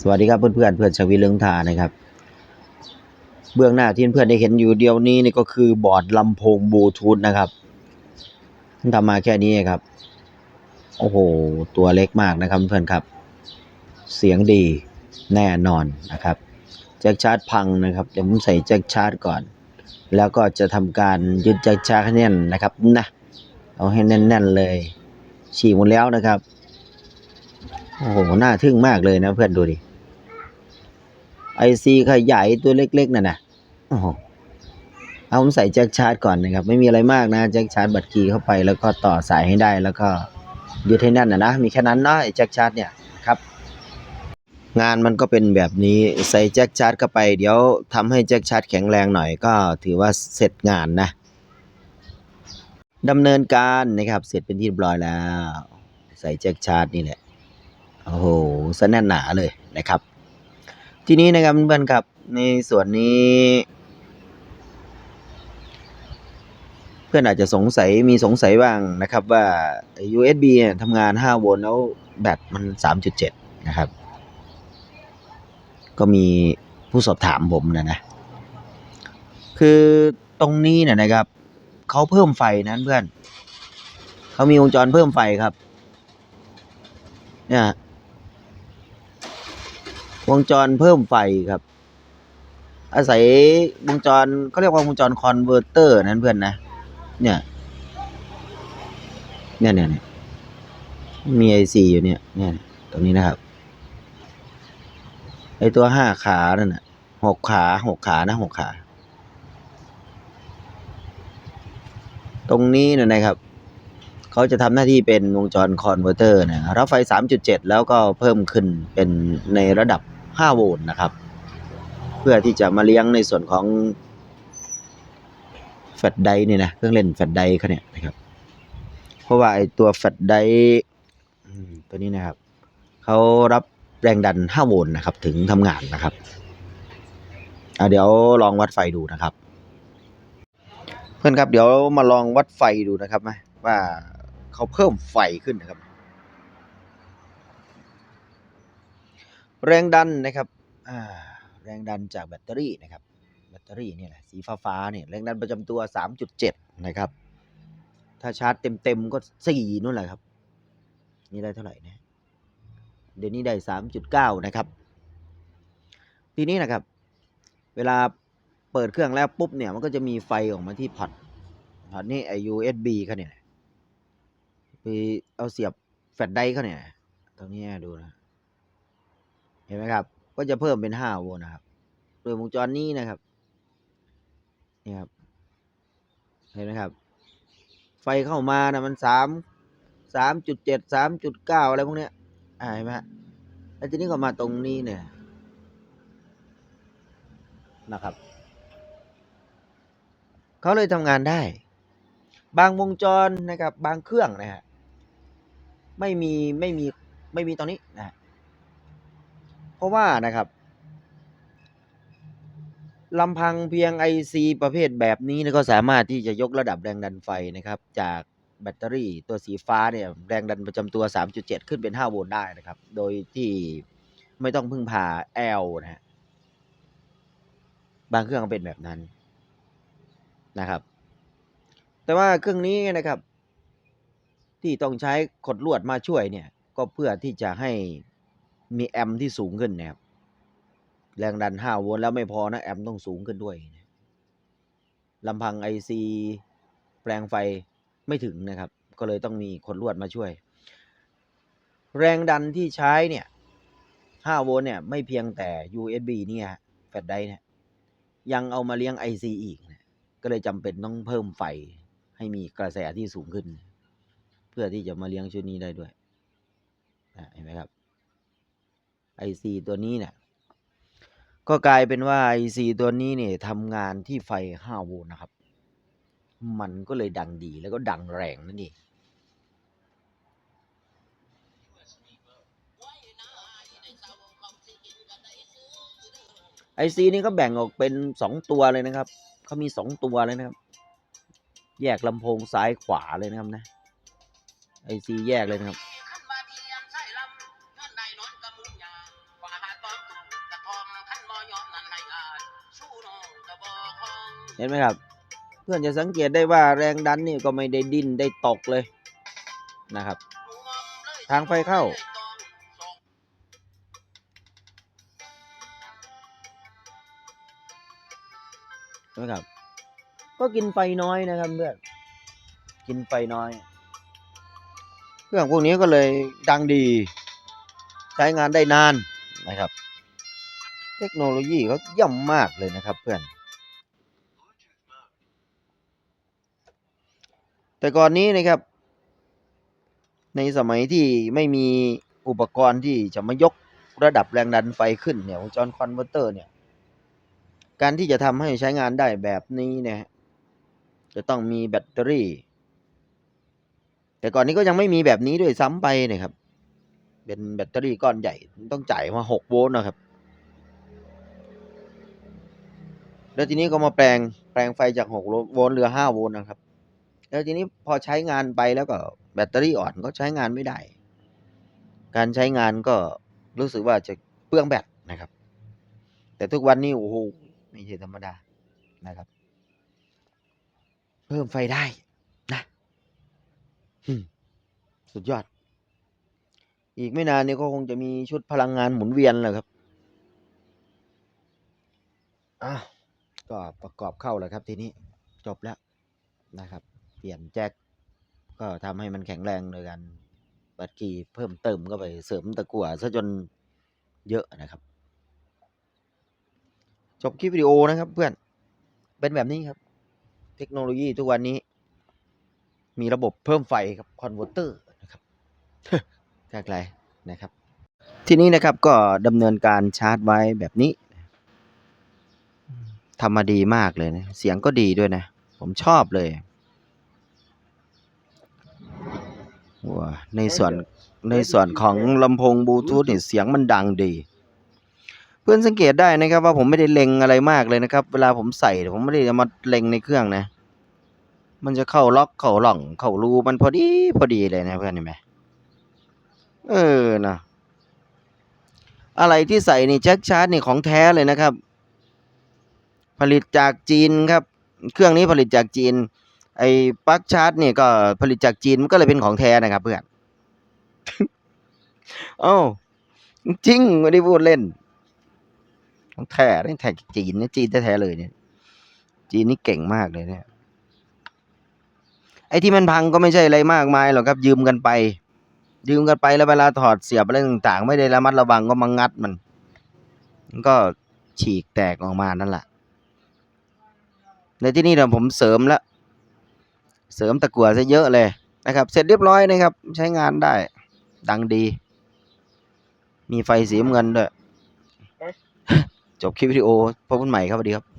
สวัสดีครับเพื่อนๆเพื่อนชวิเลืองทานะครับ เบื้องหน้าที่เพื่อนได้เห็นอยู่เดียวนี้นี่ก็คือบอร์ดลำโพงบลูทูธนะครับทำมาแค่นี้ครับ โอ้โห ตัวเล็กมากนะครับเพื่อนครับ เสียงดีแน่นอนนะครับแจ็คชาร์จพังนะครับเดี๋ยวผมใส่แจ็คชาร์จก่อน แล้วก็จะทำการยึดแจ็คชาร์จให้แน่นนะครับนะเอาให้แน่น ๆ เลยฉีกหมดแล้วนะครับ โอ้โห น่าทึ่งมากเลยนะเพื่อนดูดิ ไอซีขยายตัวเล็กๆนั่นนะโอ้โห เอาผมใส่แจ็คชาร์จก่อนนะครับ ไม่มีอะไรมากนะ แจ็คชาร์จบัตรคีย์เข้าไปแล้วก็ต่อสายให้ได้แล้วก็ยึดให้แน่นนะนะ มีแค่นั้นเนาะไอแจ็คชาร์จเนี่ยครับ งานมันก็เป็นแบบนี้ใส่แจ็คชาร์จเข้าไป เดี๋ยวทำให้แจ็คชาร์จแข็งแรงหน่อยก็ถือว่าเสร็จงานนะดำเนินการนะครับ เสร็จเป็นที่เรียบร้อยแล้ว ใส่แจ็คชาร์จนี่แหละ โอ้โหสแน่นหนาเลยนะครับ ทีนี้นะครับเพื่อนๆครับในส่วนนี้ เพื่อนอาจจะสงสัยมีสงสัยบ้างนะครับว่า USB เนี่ยทำงาน 5 โวลต์แล้วแบตมัน 3.7 นะครับ ก็มีผู้สอบถามผมนะนะ คือตรงนี้เนี่ยนะครับ เขาเพิ่มไฟนั้นเพื่อน เขามีวงจรเพิ่มไฟครับ เนี่ย วงจรเพิ่มไฟครับ อาศัยวงจรเขาเรียกว่าวงจรคอนเวอร์เตอร์นั้นเพื่อนนะ เนี่ย เนี่ยเนี่ยเนี่ยมีไอซีอยู่เนี่ย เนี่ย ตรงนี้นะครับ ไอตัวห้าขานั่นน่ะหกขาหกขานะหกขา ตรงนี้เนี่ยนะครับเขาจะทำหน้าที่เป็นวงจรคอนเวอร์เตอร์นะรับไฟ 3.7 แล้วก็เพิ่มขึ้นเป็นในระดับ 5 โวลต์นะครับ เพื่อที่จะมาเลี้ยงในส่วนของแฟลชไดร์นี่นะเครื่องเล่นแฟลชไดร์เขาเนี่ยนะครับ เพราะว่าไอตัวแฟลชไดร์ตัวนี้นะครับเขารับแรงดัน 5 โวลต์นะครับ ถึงทำงานนะครับเดี๋ยวลองวัดไฟดูนะครับ เพื่อนครับเดี๋ยวมาลองวัดไฟดูนะครับว่าเขาเพิ่มไฟขึ้นนะครับ แรงดันนะครับแรงดันจากแบตเตอรี่นะครับ แบตเตอรี่นี่แหละสีฟ้าฟ้าๆเนี่ยแรงดันประจำตัว 3.7 นะครับ ถ้าชาร์จเต็มๆก็ 4นู่นแหละครับ นี่ได้เท่าไหร่นะเดี๋ยวนี้ได้ 3.9 นะครับ ทีนี้นะครับ เวลาเปิดเครื่องแล้วปุ๊บเนี่ยมันก็จะมีไฟออกมาที่พอร์ตพอร์ตนี่ไอ USB เขาเนี่ยไปเอาเสียบแฟลชไดร์เขาเนี่ยตรงนี้ดูนะ ห็นไหมครับ ก็จะเพิ่มเป็น5โวลต์นะครับ โดยวงจรนี้นะครับ นี่ครับ เห็นไหมครับ ไฟเข้ามานะมันสามสามจุดเจ็ดสามจุดเก้าอะไรพวกเนี้ยอ่าเห็นไหมฮะแล้วทีนี้ก็มาตรงนี้เนี่ยนะครับ เขาเลยทำงานได้ บางวงจรนะครับ บางเครื่องนะฮะ ไม่มีไม่มีไม่มีตรงนี้นะฮะ ราะว่านะครับลำพังเพียง IC ประเภทแบบนี้นก็สามารถที่จะยกระดับแรงดันไฟนะครับ จากแบตเตอรี่ตัวสีฟ้าเนี่ยแรงดันประจำตัว 3.7 ขึ้นเป็น 5 โวลต์ได้นะครับ โดยที่ไม่ต้องพึ่งพา L นะฮะบางเครื่องเป็นแบบนั้นนะครับ แต่ว่าเครื่องนี้นะครับ ที่ต้องใช้ขดลวดมาช่วยเนี่ย ก็เพื่อที่จะให้ มีแอมที่สูงขึ้นนะครับ แรงดัน 5 โวลต์แล้วไม่พอนะ แอมต้องสูงขึ้นด้วยนะลำพัง IC แปลงไฟไม่ถึงนะครับ ก็เลยต้องมีขดลวดมาช่วย แรงดันที่ใช้เนี่ย 5 โวลต์เนี่ย ไม่เพียงแต่ USB เนี่ยแฟลชไดร์เนี่ยยังเอามาเลี้ยง IC อีกนะก็เลยจำเป็นต้องเพิ่มไฟให้มีกระแสที่สูงขึ้น เพื่อที่จะมาเลี้ยงชุดนี้ได้ด้วยเห็นไหมครับ IC ตัวนี้เนี่ยก็กลายเป็นว่า IC ตัวนี้เนี่ยทำงานที่ไฟ 5 โวลต์นะครับ มันก็เลยดังดีแล้วก็ดังแรงนั่นเองไอซีนี่ก็แบ่งออกเป็นสองตัวเลยนะครับ เขามีสองตัวเลยนะครับ แยกลำโพงซ้ายขวาเลยนะครับนะไอซีแยกเลยนะครับ ห็นไหมครับ เพื่อนจะสังเกตได้ว่าแรงดันนี่ก็ไม่ได้ดิ้นได้ตกเลยนะครับ ทางไฟเข้าเห็นไหมครับ ก็กินไฟน้อยนะครับเพื่อนกินไฟน้อย เครื่องพวกนี้ก็เลยดังดี ใช้งานได้นานนะครับ เทคโนโลยีเขาย่ำมากเลยนะครับเพื่อน แต่ก่อนนี้นะครับ ในสมัยที่ไม่มีอุปกรณ์ที่จะมายกระดับแรงดันไฟขึ้นเนี่ยวงจรคอนเวอร์เตอร์เนี่ย การที่จะทำให้ใช้งานได้แบบนี้เนะฮะจะต้องมีแบตเตอรี่ แต่ก่อนนี้ก็ยังไม่มีแบบนี้ด้วยซ้ำไปนะครับ เป็นแบตเตอรี่ก้อนใหญ่ต้องจ่ายมาหกโวลต์นะครับ แล้วทีนี้ก็มาแปลงแปลงไฟจากหกโวลต์เหลือห้าโวลต์นะครับ แล้วทีนี้พอใช้งานไปแล้วก็แบตเตอรี่อ่อนก็ใช้งานไม่ได้ การใช้งานก็รู้สึกว่าจะเปลืองแบตนะครับ แต่ทุกวันนี้โอ้โหไม่ใช่ธรรมดานะครับ เพิ่มไฟได้นะสุดยอด อีกไม่นานนี้ก็คงจะมีชุดพลังงานหมุนเวียนแหละครับอะก็ประกอบเข้าแล้วครับทีนี้จบแล้วนะครับ เปลี่ยนแจ็คก็ทำให้มันแข็งแรงโดยการปัดกีเพิ่มเติมเข้าไปเสริมตะกั่วซะจนเยอะนะครับ จบคลิปวิดีโอนะครับเพื่อนเป็นแบบนี้ครับ เทคโนโลยีทุกวันนี้ มีระบบเพิ่มไฟครับคอนเวอร์เตอร์นะครับไกลๆนะครับ ทีนี้นะครับก็ดำเนินการชาร์จไว้แบบนี้ทำมาดีมากเลยนะ เสียงก็ดีด้วยนะ ผมชอบเลย ว้าในส่วนในส่วนของลำโพงบลูทูธเนี่ยเสียงมันดังดี เพื่อนสังเกตได้นะครับว่าผมไม่ได้เล็งอะไรมากเลยนะครับ เวลาผมใส่ผมไม่ได้เอามาเล็งในเครื่องนะ มันจะเข้าล็อกเข้าหล่อง เข้ารูมันพอดีพอดีเลยนะเพื่อนเห็นไหมเออนะอะไรที่ใส่นี่แจ็คชาร์จนี่ของแท้เลยนะครับ ผลิตจากจีนครับ เครื่องนี้ผลิตจากจีน ไอ้ปลั๊กชาร์จนี่ยก็ผลิตจากจีนมันก็เลยเป็นของแท้นะครับเพื่อนเอ้าจริงไม่ได้พูดเล่นของแท้นี่แท้จีนนะจีนแท้ๆเลยเนี่ย จีนนี่เก่งมากเลยเนี่ยไอ้ที่มันพังก็ไม่ใช่อะไรมากมายหรอกครับ ยืมกันไป ยืมกันไปแล้วเวลาถอดเสียบอะไรต่างๆ ไม่ได้ระมัดระวังก็มางัดมันมันก็ฉีกแตกออกมานั่นแหละในที่นี่เนี่ยผมเสริมแล้ว เสริมตะกั่วซะเยอะเลยนะครับ เสร็จเรียบร้อยนะครับใช้งานได้ดังดี มีไฟสีน้ำเงินด้วย จบคลิปวิดีโอพบกันใหม่ครับสวัสดีครับ